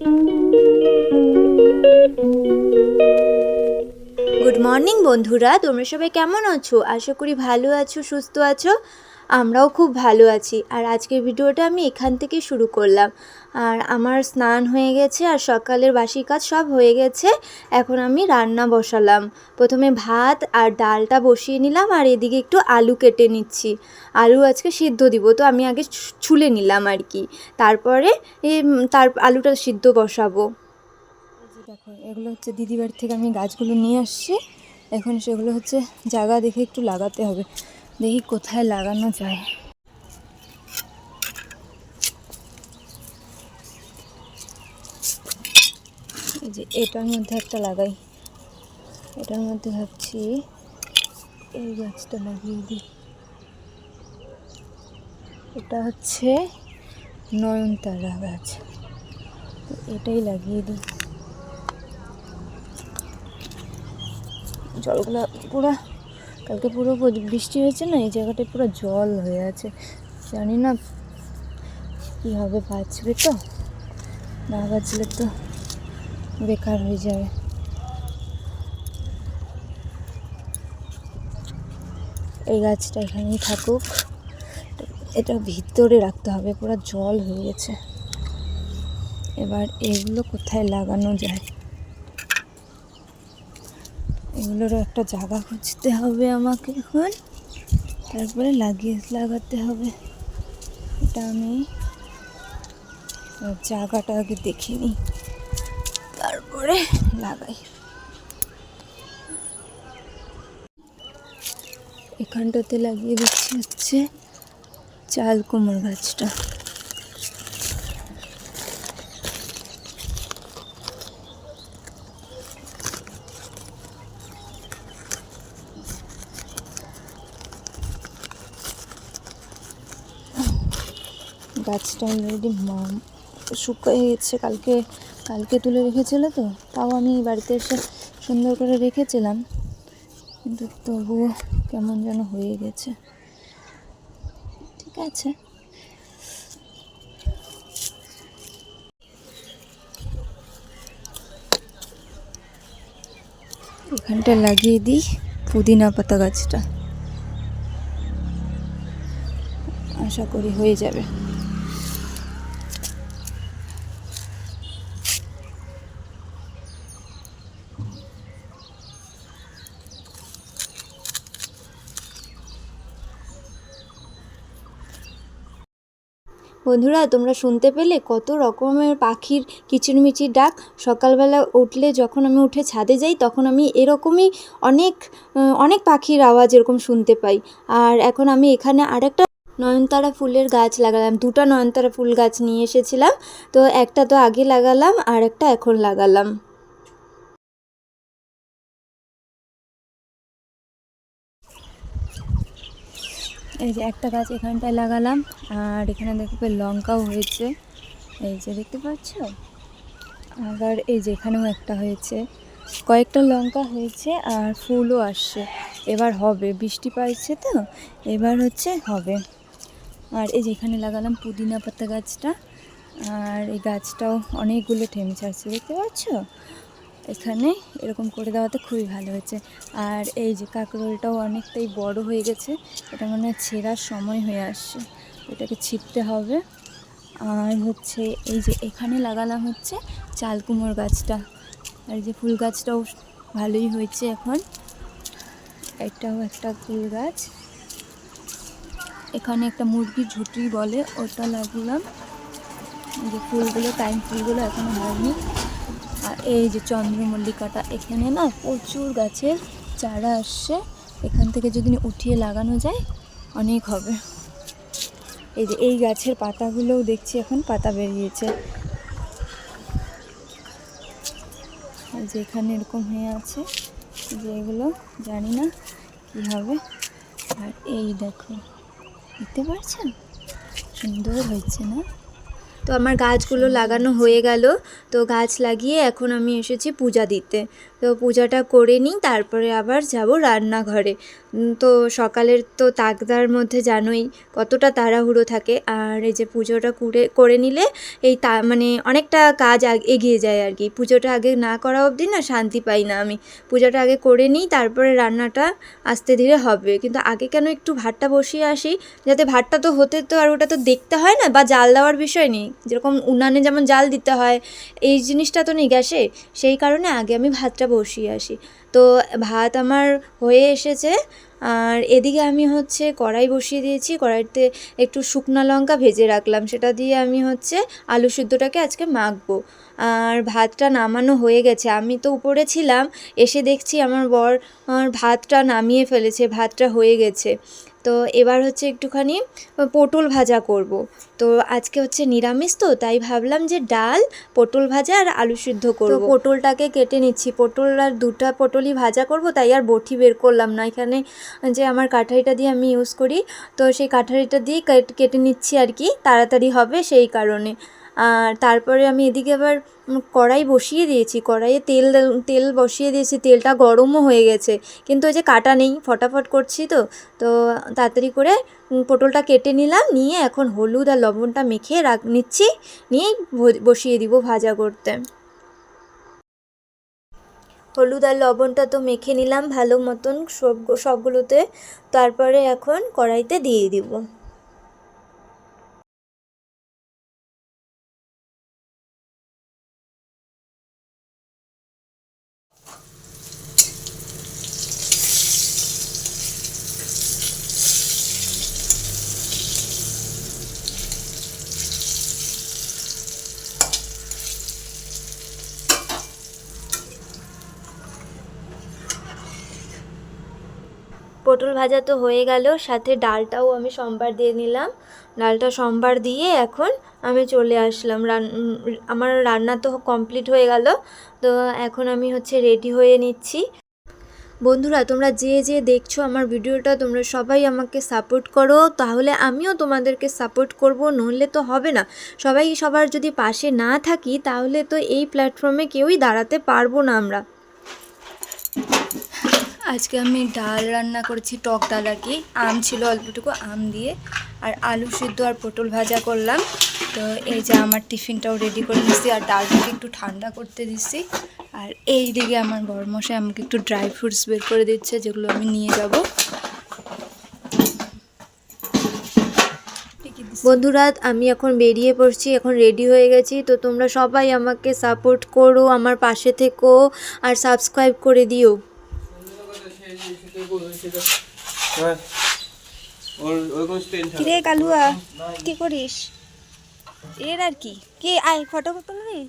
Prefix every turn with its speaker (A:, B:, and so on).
A: Good morning বন্ধুরা। তোমরা সবাই কেমন আছো? আশা করি ভালো আছো, সুস্থ আছো। আমরাও খুব ভালো আছি। আর আজকের ভিডিওটা আমি এখান থেকে শুরু করলাম। আর আমার স্নান হয়ে গেছে আর সকালের বাসি কাজ সব হয়ে গেছে। এখন আমি রান্না বসালাম। প্রথমে ভাত আর ডালটা বসিয়ে নিলাম আর এদিকে একটু আলু কেটে নিচ্ছি। আলু আজকে সিদ্ধ দিব, তো আমি আগে ছুলে নিলাম আর কি। তারপরে তার আলুটা সিদ্ধ বসাবো। দেখো, এগুলো হচ্ছে দিদি বাড়ি থেকে আমি গাছগুলো নিয়ে আসছি। এখন সেগুলো হচ্ছে জায়গা দেখে একটু লাগাতে হবে। দেখি কোথায় লাগানো যায়। যে এটার মধ্যে একটা লাগাই। এটার মধ্যে ভাবছি এই গাছটা লাগিয়ে দিই। এটা হচ্ছে নয়নতারা গাছ। এটাই লাগিয়ে দিই। জলগুলো পুরো, কালকে পুরো বৃষ্টি হয়েছে না, এই জায়গাটায় পুরো জল হয়ে আছে। জানি না কী হবে, বাঁচবে তো? না বাঁচলে তো বেকার হয়ে যাবে। এই গাছটা এখানেই থাকুক। এটা ভিতরে রাখতে হবে, পুরো জল হয়ে গেছে। এবার এগুলো কোথায় লাগানো যায়? এগুলোরও একটা জায়গা খুঁজতে হবে আমাকে এখন। তারপরে লাগিয়ে লাগাতে হবে। এটা আমি, জায়গাটা আগে দেখে নিই। তারপরে লাগাই। এখানটাতে লাগিয়ে দিচ্ছি হচ্ছে চাল কুমড় গাছটা। গাছটা অলরেডি শুকিয়ে গেছে কালকে কালকে তুলে রেখেছিল তো, তাও আমি বাড়িতে এসে সুন্দর করে রেখেছিলাম। কিন্তু তবুও কেমন যেন হয়ে গেছে। ঠিক আছে। এখানটা লাগিয়ে দিই পুদিনা পাতা গাছটা। আশা করি হয়ে যাবে। বন্ধুরা, তোমরা শুনতে পেলে কত রকমের পাখির কিচিরমিচির ডাক। সকালবেলা উঠলে যখন আমি উঠে ছাদে যাই, তখন আমি এরকমই অনেক অনেক পাখির আওয়াজ এরকম শুনতে পাই। আর এখন আমি এখানে আরেকটা নয়নতারা ফুলের গাছ লাগালাম। দুটা নয়নতারা ফুল গাছ নিয়ে এসেছিলাম। তো একটা তো আগে লাগালাম আর একটা এখন লাগালাম। এই যে একটা গাছ এখানটায় লাগালাম, আর এখানে দেখবে লঙ্কাও হয়েছে। এই যে দেখতে পাচ্ছ? আবার এই যে এখানেও একটা হয়েছে। কয়েকটা লঙ্কা হয়েছে আর ফুলও আসছে। এবার হবে, বৃষ্টি পাইছে তো, এবার হচ্ছে হবে। আর এই যে এখানে লাগালাম পুদিনা পাতা গাছটা, আর এই গাছটাও অনেকগুলো ঠেমে ছাড়ছে দেখতে পাচ্ছ? এখানে এরকম করে দেওয়াতে খুবই ভালো হয়েছে। আর এই যে কাঁকরোলটাও অনেকটাই বড় হয়ে গেছে, এটা মানে ছেঁড়ার সময় হয়ে আসছে। এটাকে ছিটতে হবে। আর হচ্ছে এই যে এখানে লাগালাম হচ্ছে চাল কুমড়ো গাছটা। আর যে ফুল গাছটাও ভালোই হয়েছে এখন। এটাও একটা ফুল গাছ। এখানে একটা মুরগির ঝুঁটি বলে, ওটা লাগলাম। যে ফুলগুলো, টাইম ফুলগুলো এখনও হয়নি। এই যে চন্দ্রমল্লিকাটা এখানে না প্রচুর গাছের চারা আসছে। এখান থেকে যদি উঠিয়ে লাগানো যায়, অনেক হবে। এই যে এই গাছের পাতাগুলোও দেখছি এখন, পাতা বেরিয়েছে। এই যে এখানে এরকম হয়ে আছে, যে এগুলো জানি না কী হবে। আর এই দেখো, দেখতে পারছেন? সুন্দর হয়েছে না? তো আমার গাছগুলো লাগানো হয়ে গেল। তো গাছ লাগিয়ে এখন আমি এসেছি পূজা দিতে। তো পূজাটা করে নিই, তারপরে আবার যাব রান্নাঘরে। তো সকালের তো তাকদার মধ্যে জানোই কতটা তাড়াহুড়ো থাকে। আর এই যে পুজোটা করে করে নিলে এই তা মানে অনেকটা কাজ এগিয়ে যায় আর কি। পুজোটা আগে না করা অবধি না শান্তি পাই না আমি। পূজাটা আগে করে নিই, তারপরে রান্নাটা আস্তে ধীরে হবে। কিন্তু আগে কেন একটু ভাতটা বসিয়ে আসি, যাতে ভাতটা তো হতে তো আর ওটা তো দেখতে হয় না বা জাল দেওয়ার বিষয় নেই। যেরকম উনানে যেমন জাল দিতে হয়, এই জিনিসটা তো নেই গ্যাসে। সেই কারণে আগে আমি ভাতটা বসিয়ে আসি। তো ভাত আমার হয়ে এসেছে। আর এদিকে আমি হচ্ছে কড়াই বসিয়ে দিয়েছি। কড়াইতে একটু শুকনা লঙ্কা ভেজে রাখলাম। সেটা দিয়ে আমি হচ্ছে আলু সিদ্ধটাকে আজকে মাখবো। আর ভাতটা নামানো হয়ে গেছে। আমি তো উপরে ছিলাম এসে দেখছি আমার বর ভাতটা নামিয়ে ফেলেছে ভাতটা হয়ে গেছে। তো এবার হচ্ছে একটুখানি পটল ভাজা করব। তো আজকে হচ্ছে নিরামিষ তো তাই ভাবলাম যে ডাল পটল ভাজা আর আলু সিদ্ধ করব। পটলটাকে কেটে নিচ্ছি। পটল আর দুটা পটলই ভাজা করব তাই আর বটি বের করলাম না। এখানে যে আমার কাঠারিটা দিয়ে আমি ইউজ করি তো সেই কাঠারিটা দিয়ে কেট- কেটে নিচ্ছি আর কি। তাড়াতাড়ি হবে সেই কারণে। আর তারপরে আমি এদিকে আবার কড়াই বসিয়ে দিয়েছি। কড়াইয়ে তেল তেল বসিয়ে দিয়েছি। তেলটা গরমও হয়ে গেছে। কিন্তু ওই যে কাটা নেই, ফটাফট করছি তো। তো তাড়াতাড়ি করে পটলটা কেটে নিলাম। নিয়ে এখন হলুদ আর লবণটা মেখে রাখ, নিচ্ছি। নিয়েই বসিয়ে দিব ভাজা করতে। হলুদ আর লবণটা তো মেখে নিলাম ভালো মতন সব, সবগুলোতে। তারপরে এখন কড়াইতে দিয়ে দিব। পটল ভাজা তো হয়ে গেল, সাথে ডালটাও আমি সোমবার দিয়ে নিলাম। ডালটা সোমবার দিয়ে এখন আমি চলে আসলাম। রান আমার রান্না তো কমপ্লিট হয়ে গেল, তো এখন আমি হচ্ছে রেডি হয়ে নিচ্ছি। বন্ধুরা, তোমরা যে যে দেখছ আমার ভিডিওটা, তোমরা সবাই আমাকে সাপোর্ট করো। তাহলে আমিও তোমাদেরকে সাপোর্ট করব, নইলে তো হবে না। সবাই সবার যদি পাশে না থাকি, তাহলে তো এই প্ল্যাটফর্মে কেউই দাঁড়াতে পারব না আমরা। আজকে আমি ডাল রান্না করেছি, টক ডাল আর কি। আম ছিল অল্পটুকু আম দিয়ে। আর আলু সিদ্ধ আর পটল ভাজা করলাম। তো এই যে আমার টিফিনটাও রেডি করে দিচ্ছি আর ডালটাকে একটু ঠান্ডা করতে দিচ্ছি আর এই দিকে আমার বড়মশাই আমাকে একটু ড্রাই ফ্রুটস বের করে দিচ্ছে, যেগুলো আমি নিয়ে যাব। বন্ধুরা, আমি এখন বেরিয়ে পড়ছি, এখন রেডি হয়ে গেছি। তো তোমরা সবাই আমাকে সাপোর্ট করো, আমার পাশে থেকো, আর সাবস্ক্রাইব করে দিও
B: হ্যাঁ ওর ওরকম স্টেন থাকে
A: কিরে কালুয়া কি করিস? এর আর কি? কি আয় ফটো তুলবি